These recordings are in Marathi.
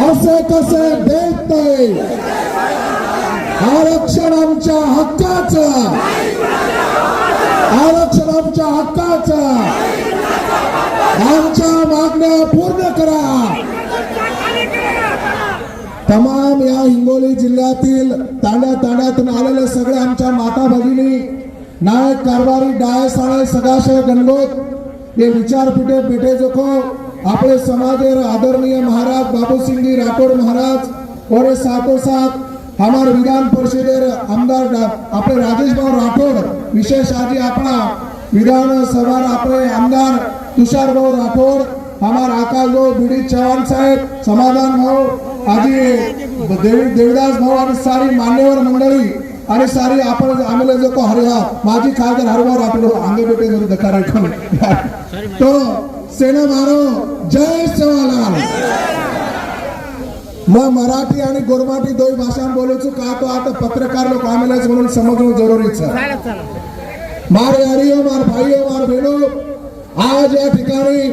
असे कसे देत नाही आरक्षण आमच्या हक्काचं. आरक्षण आमच्या हक्काचं. आमच्या मागण्या पूर्ण करा. तमाम या हिंगोली जिल्ह्यातील तांड्या तांड्यातून आलेले सगळे आमच्या माता भगिनी नायक कारभारी डाय साळे सदाशय गणगोत हे विचारपीठे पेटे जोखो आपले समाजेर आदरणीय महाराज बाबूसिंगी राठोड महाराज और ये साथों साथ हमारे विधान परिषदेर आमदार आपले राजेश भाऊ राठोड विशेष आजी आपला विधान सभा आपले आमदार तुषार भाऊ राठोड हमार आकाश भाऊ बीडी चव्हाण साहेब समाधान भाऊ आजी देवी देविदास भाऊ आणि सारी मान्यवर मंडळी आणि सारी आपण आम्हाला जो को हरिहा माझी खासदार हरवा आपलो अंगे बेटे दकार तो सेना मारो जय सेवालाल मग मराठी आणि गोरमाटी दोन भाषा बोलायचो का तो आता पत्रकार लोक आम्हालाच म्हणून समजणं जरुरीच मार यारियो मार भाईयो मार बहिणो आज या ठिकाणी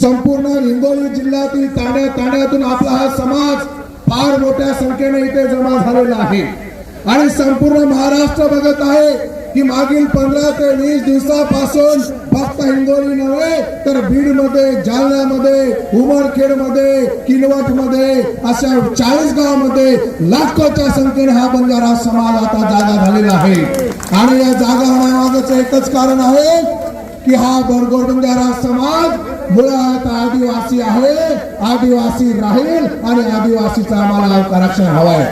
संपूर्ण हिंगोली जिल्ह्यातील तांड्या तांड्यातून आपला हा समाज फार मोठ्या संख्येने इथे जमा झालेला आहे. आणि संपूर्ण महाराष्ट्र बघत आहे की मागील पंधरा ते वीस दिवसापासून फक्त हिंगोली नव्हे तर बीडमध्ये जालन्यामध्ये उमरखेडमध्ये किनवटमध्ये अशा चाळीस गावामध्ये लाखोच्या संख्येने हा बंजारा समाज आता जागा झालेला आहे. आणि या जागा होण्यामागचं एकच कारण आहे की हा बरगोड बंजारा समाज मुळात आदिवासी आहे आदिवासी राहील आणि आदिवासीचा आम्हाला आरक्षण हवाय.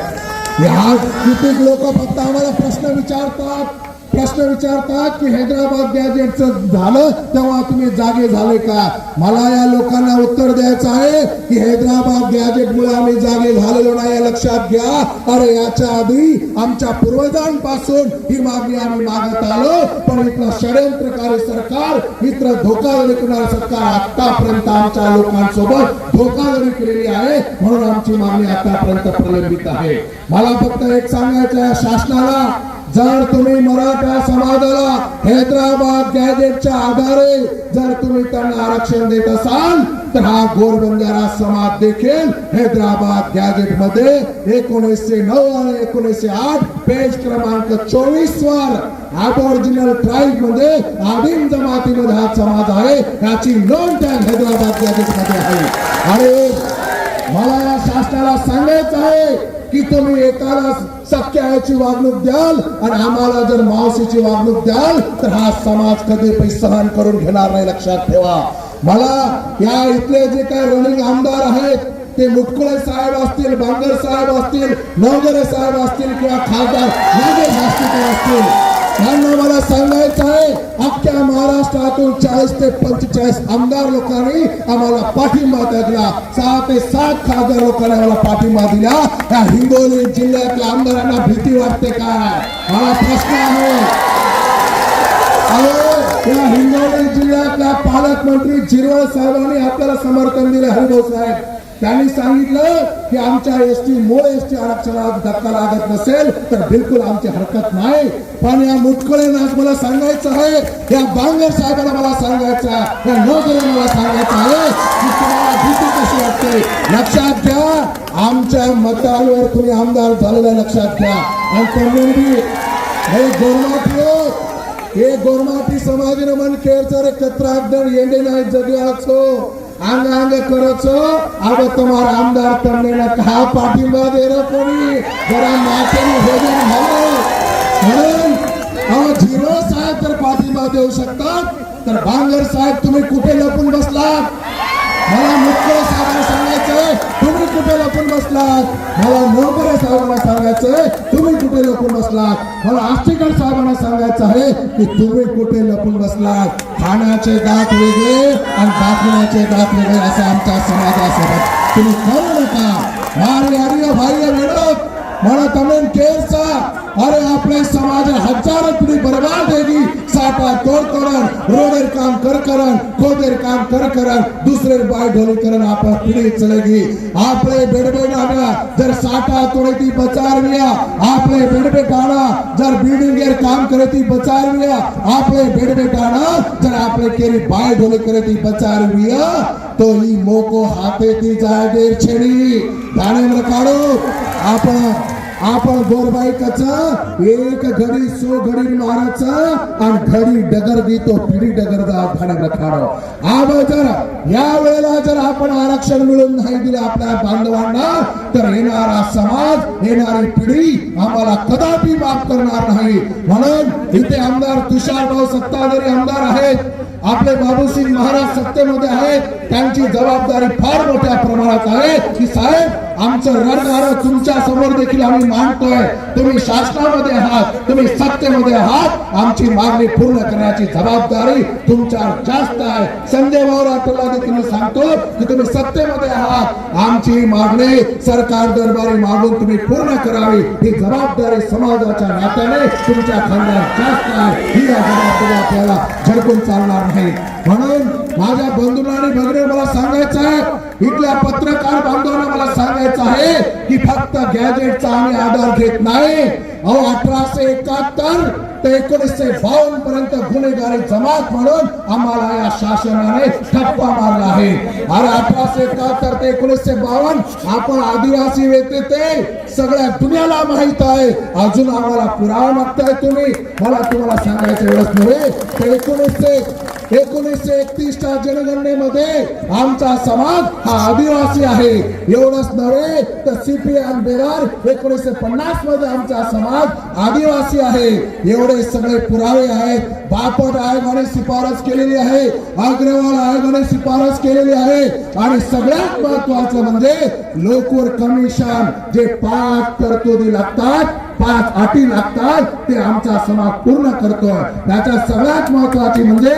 ह्या कितीक लोक फक्त आम्हाला प्रश्न विचारतात प्रश्न विचारतात की हैदराबाद गॅजेटचं झालं तेव्हा तुम्ही जागे झाले का? मला या लोकांना उत्तर द्यायचं आहे की हैदराबाद गॅजेट मुळे आम्ही जागे झालेलो नाही लक्षात घ्या. अरे याच्या आधी आमच्या पूर्वजांपासून ही मागणी आम्ही मागत आलो पण इथलं षडयंत्रकारी सरकार इथलं धोकाधडी करणारं सरकार आतापर्यंत आमच्या लोकांसोबत धोकाधडी केलेली आहे म्हणून आमची मागणी आतापर्यंत प्रलंबित आहे. मला फक्त एक सांगायचं आहे शासनाला जर तुम्ही मराठा समाजाला हैदराबाद गॅजेटच्या आधारे जर तुम्ही त्यांना आरक्षण देत असाल तर हा गोरबंजारा समाज देखील हैदराबाद गॅजेटमध्ये एकोणीसशे नऊ आणि एकोणीसशे आठ पेज क्रमांक चोवीस वर अबॉरिजिनल ट्राईबमध्ये आदिम जमातीमध्ये हा समाज आहे याची नोंद त्या हैदराबाद गॅजेटमध्ये आहे. आणि मला या शासनाला सांगायचं आहे की तुम्ही एकाला सख्याची वागणूक द्याल आणि आम्हाला जर मावशीची वागणूक द्याल तर हा समाज कधी पण सहन करून घेणार नाही लक्षात ठेवा. मला या इथले जे काही रनिंग आमदार आहेत ते मुटकुळे साहेब असतील बांगर साहेब असतील नवगरे साहेब असतील किंवा खासदार नागेश असतील त्यांना मला सांगायचं आहे अख्ख्या महाराष्ट्रातून चाळीस ते पंचेचाळीस आमदार लोकांनी आम्हाला पाठिंबा दिला. सहा ते सात खासदार लोकांनी आम्हाला पाठिंबा दिला. या हिंगोली जिल्ह्यातल्या आमदारांना भीती वाटते काय? मला प्रश्न आहे. या हिंगोली जिल्ह्यातल्या पालकमंत्री जिरवळ साहेबांनी आपल्याला समर्थन दिले हरिभाऊ साहेब. त्यांनी सांगितलं की आमच्या एस टी मूळ एस टी आरक्षणाला धक्का लागत नसेल तर बिलकुल आमची हरकत नाही. पण या मुटकळे आज मला सांगायचं आहे या बांगर साहेबांना मला सांगायचं आहे या नोकऱ्या मला सांगायचं आहे की तुम्हाला भीती कशी वाटते? लक्षात घ्या आमच्या मतदारावर तुम्ही आमदार झालेला लक्षात घ्या. आणि कम्युनिटी हे गोरमाटी हे गोरमाटी समाजाने मन केरचरे कत्रागदर येंडे नाही जगलाचो. अंग अंग करचो. अब तुम्हारा आमदार तुमने ना कहा पार्टी में दे रहा कोई जरा मातेने भोजन झालं म्हणून अहो झिरो साहेब जर पाठिंबा देऊ शकतात. तर बांगर साहेब तुम्ही कुठे लपून बसलात? मला मुख्य साहेबांना पडलात मला मोहकरे साहेबांना सांगायचं आहे तुम्ही कुठे लपून बसलात? मला आष्टीकर साहेबांना सांगायचं आहे की तुम्ही कुठे लपून बसलात? खाण्याचे दात वेगळे आणि दाखवण्याचे दात वेगळे असं आमच्या समाजासोबत. तुम्ही करू नका. मारे हरिया भाई म्हणत म्हणत अमेन केरचा अरे अपने समाज हज़ार अपनी बर्बाद होगी। सापा तोड़ करण, रोडेर काम कर करण, खोदेर काम कर करण, दूसरे बाय ढोल करण आप पीढ़ी चलेगी। आपने बेड़बे डाला, जर साटा तोड़े थी बचार लिया आपने बेड़बे डाला, जर बिल्डिंग के काम करे थी बचा लिया आपने बेड़बे डाला, जर आपने केरी बाय ढोल करे थी बचार लिया तो ही मोको हाथे थी जाए देर छेड़ी। धाने में रखा आपण गोरबाईकच एक घडी सो घडी मारायचं आणि घडी डगर देतो पिढी डगर खाडो जर या वेळेला जर आपण आरक्षण मिळून नाही दिले आपल्या बांधवांना तर येणारा समाज येणारी पिढी आम्हाला कदापि माफ करणार नाही. म्हणून इथे आमदार तुषारभाऊ सत्ताधारी आमदार आहेत आपले बाबूसिंग महाराज सत्तेमध्ये आहेत त्यांची जबाबदारी फार मोठ्या प्रमाणात आहे. की साहेब आमचं रणगार तुमच्यासमोर देखील आम्ही मांडतोय. तुम्ही शासनामध्ये आहात तुम्ही सत्तेमध्ये आहात. आमची मागणी पूर्ण करण्याची जबाबदारी तुमच्यावर जास्त आहे. संजय भाऊ राठोडला देखील सांगतो की तुम्ही सत्तेमध्ये आहात. आमची मागणी सरकार दरबारी मागून तुम्ही पूर्ण करावी. ही जबाबदारी समाजाच्या नात्याने तुमच्या खांद्यावर जास्त आहे. ही जबाबदारी आपल्याला झडकून चालणार नाही. म्हणून माझ्या बंधूंना आणि भगिनी मला सांगायचं आहे इथल्या पत्रकार बांधवांना मला सांगायचं आहे की फक्त गॅजेटचा आम्ही आधार घेत नाही. अहो अठराशे एकाहत्तर ते एकोणीसशे बावन्न पर्यंत गुन्हेगारी जमात म्हणून आम्हाला या शासनाने ठप्पा मारला आहे. अरे अठराशे एकाहत्तर ते एकोणीसशे बावन्न आपण आदिवासी व्यक्ती ते सगळ्या दुनियाला माहीत आहे. अजून आम्हाला पुरावा मागताय तुम्ही. मला तुम्हाला सांगायचं एवढंच नव्हे तर एकोणीसशे एकोणीसशे एकतीसच्या जनगणनेमध्ये आमचा समाज हा आदिवासी आहे. एवढंच नव्हे तर सीपीएम बेरार एकोणीसशे पन्नासमध्ये आमचा समाज आदिवासी आहे. एवढे सगळे पुरावे आहेत. बापट आयोगाने शिफारस केलेली आहे. अग्रवाल आयोगाने शिफारस केलेली आहे. आणि सगळ्यात महत्वाचं म्हणजे लोकवर कमिशन जे पाच तरतुदी लागतात पाच अटी लागतात ते आमचा समाज पूर्ण करतो. त्याच्या सगळ्यात महत्वाची म्हणजे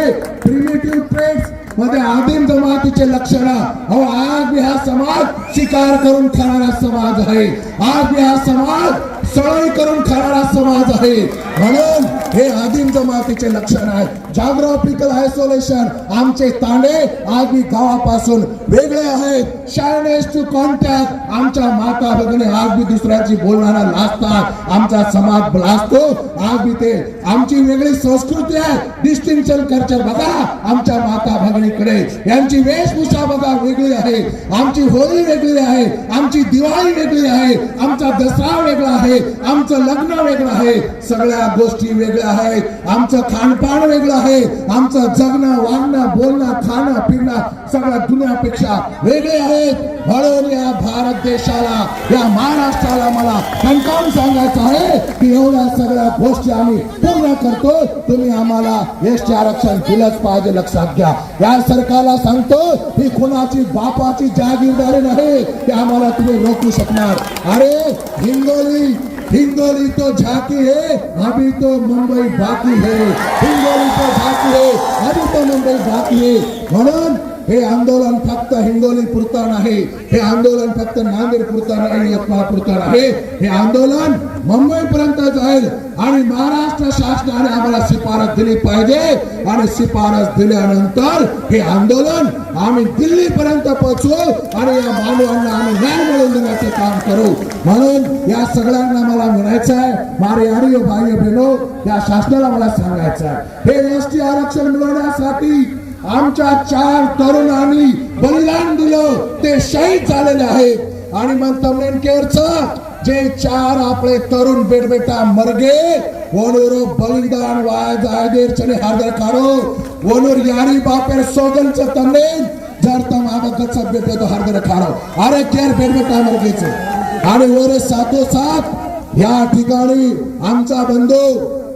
प्रिमिटिव्ह ट्रेड्समध्ये आदिम जमातीचे लक्षण. अहो आज बी हा समाज शिकार करून खाणारा समाज आहे. आज बी हा समाज सळण करून खाणारा समाज आहे. म्हणून हे आदिम जमातीचे लक्षण आहे जॉग्राफिकल आयसोलेशन आमचे तांडे आज गावापासून वेगळे आहेत. शायनेस टू कॉन्टॅक्ट आमच्या माता भगिनी आज बी दुसऱ्याची बोलणारा लाजतात आमचा समाज लाजतो आज बी ते आमची वेगळी संस्कृती आहे. डिस्टिंक्शन कल्चर बघा आमच्या माता भगिनीकडे. यांची वेशभूषा बघा वेगळी आहे. आमची होळी वेगळी आहे. आमची दिवाळी वेगळी आहे. आमचा दसरा वेगळा आहे. आमचं लग्न वेगळं आहे. सगळ्या गोष्टी वेगळ्या वेगळं आहे आमचं खानपान वेगळं आहे. आमचं जगणं वागणं बोलणं खाणं पिणं सगळ्या दुनियापेक्षा वेगळे आहेत. म्हणून या भारत देशाला या महाराष्ट्राला मला कणकावून सांगायचं आहे की एवढ्या सगळ्या गोष्टी आम्ही पूर्ण करतो. तुम्ही आम्हाला एसटी आरक्षण दिलंच पाहिजे लक्षात घ्या. या सरकारला सांगतो ही कोणाची बापाची जागीरदारी नाही की आम्हाला तुम्ही रोखू शकणार. अरे हिंगोली हिंगोली तो झाकी है अभी तो मुंबई बाकी है हिंगोली तो झाकी है अभी तो मुंबई बाकी है म्हणून हे आंदोलन फक्त हिंगोली पुरता नाही हे आंदोलन फक्त नांदेड पुरता नाही यवतमाळ पुरता नाही हे आंदोलन मुंबई पर्यंत जाईल आणि महाराष्ट्र शासनाने आम्हाला शिफारस दिली पाहिजे. आणि शिफारस दिल्यानंतर हे आंदोलन आम्ही दिल्ली पर्यंत पोहोचू आणि या मानवांना आम्ही न्याय मिळवून देण्याचे काम करू. म्हणून या सगळ्यांना मला म्हणायचं आहे मारे आडिओ बाह्य बहिणो या शासनाला मला सांगायचं आहे. हे एस टी आरक्षण मिळवण्यासाठी आमच्या चार तरुणांनी बलिदान दिलं. ते शहीद झालेले आहेत. आणि मग तमनेन केअरचं जे चार आपले तरुण बेटबेटा मरगे वनूर बलिदान वाय जायदेर चले हादर काढो. वनूर यारी बापेर सोगनच तमनेन जर तम आगा बेटे तो हादर काढो. अरे केअर बेटबेटा मरगेचे? आणि वर साथ या ठिकाणी आमचा बंधू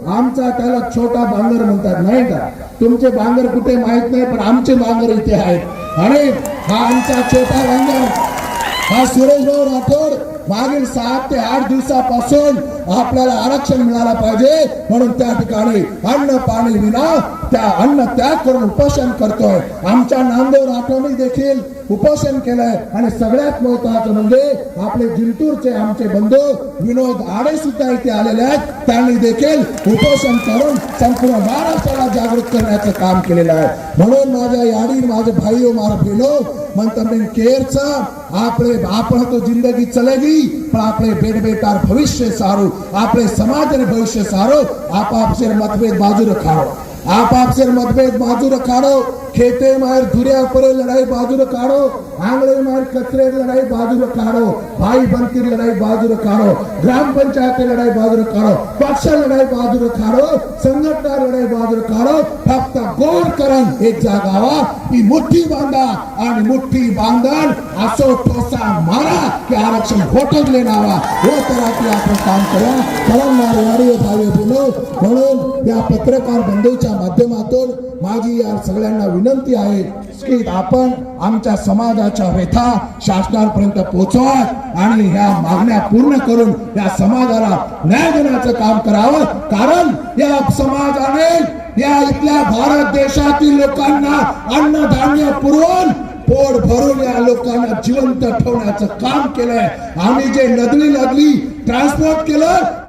आमचा त्याला छोटा बांगर म्हणतात नाही का? तुमचे बांगर कुठे माहीत नाही पण आमचे बांगर इथे आहेत. आणि हा आमचा छोटा बांगर हा सुरेश भाऊ राठोड मागील सात ते आठ दिवसापासून आपल्याला आरक्षण मिळालं पाहिजे. म्हणून त्या ठिकाणी अन्न पाणी विना त्या अन्न त्याग करून उपोषण करतोय. आमच्या नांदेड आठवणी देखील उपोषण केलंय. आणि सगळ्यात महत्वाचं म्हणजे आपले जिंतूरचे आमचे बंधू विनोद आडे सुद्धा इथे आलेले आहेत. त्यांनी देखील उपोषण करून संपूर्ण महाराष्ट्राला जागृत करण्याचं काम केलेलं आहे. म्हणून माझ्या याडी माझे भाई मार भेलो म्हणतात केअरचा આપણે આપણે તો જિંદગી ચલે પણ આપણે બેટ બેટાર ભવિષ્ય સારું આપણે સમાજ અને ભવિષ્ય સારું આપ આપશે મતભેદ બાજુ રખાડો આપ આપશે મતભેદ બાજુ રખાડો ખેતે માર ધુર્યા પર લડાઈ બાજુ રખાડો આંગળે માર કચરે લડાઈ બાજુ રખાડો ભાઈ બંધની લડાઈ બાજુ રખાડો ગ્રામ પંચાયત લડાઈ બાજુ રખાડો પક્ષ લડાઈ બાજુ રખાડો સંગઠના લડાઈ બાજુ રખાડો फक्त गोड करण एक जागावा. ती मुठ्ठी बांधा आणि मुठ्ठी बांधण असो ठोसा मारा की आरक्षण घोटवले नावा हो व तराठी आपण काम करा. कळवणार वाडी भावे बोलो. म्हणून या पत्रकार बंधूच्या माध्यमातून माझी या सगळ्यांना विनंती आहे की आपण आमच्या समाजाच्या व्यथा शासनापर्यंत पोहोचवा आणि ह्या मागण्या पूर्ण करून या समाजाला न्याय देण्याचं काम करावं. कारण या समाजाने या इथल्या भारत देशातील लोकांना अन्नधान्य पुरवून पोट भरून या लोकांना जिवंत ठेवण्याचं काम केलंय. आम्ही जे नदली नदली ट्रान्सपोर्ट केलं